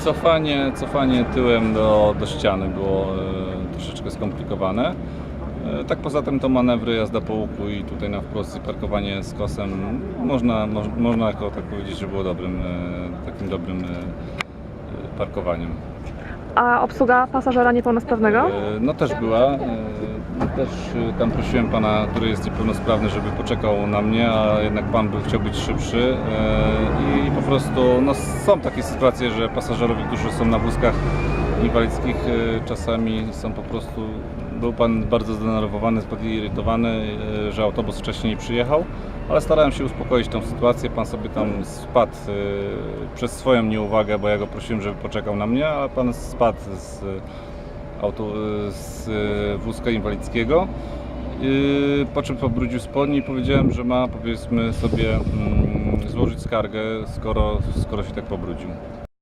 cofanie, cofanie tyłem do, do ściany było e, troszeczkę skomplikowane. E, tak poza tym to manewry, jazda po łuku i tutaj na wprost parkowanie z kosem można, moż, można jako tak powiedzieć, że było dobrym, e, takim dobrym parkowaniem. A obsługa pasażera niepełnosprawnego? E, No też była. E, Też e, tam prosiłem pana, który jest niepełnosprawny, żeby poczekał na mnie, a jednak pan by chciał być szybszy. I po prostu no, są takie sytuacje, że pasażerowie, którzy są na wózkach inwalidzkich, e, czasami są po prostu. Był pan bardzo zdenerwowany, podirytowany, e, że autobus wcześniej przyjechał, ale starałem się uspokoić tą sytuację. Pan sobie tam spadł e, przez swoją nieuwagę, bo ja go prosiłem, żeby poczekał na mnie, ale pan spadł z auto, z wózka inwalidzkiego. Po czym pobrudził spodnie i powiedziałem, że ma powiedzmy sobie mm, złożyć skargę, skoro, skoro się tak pobrudził.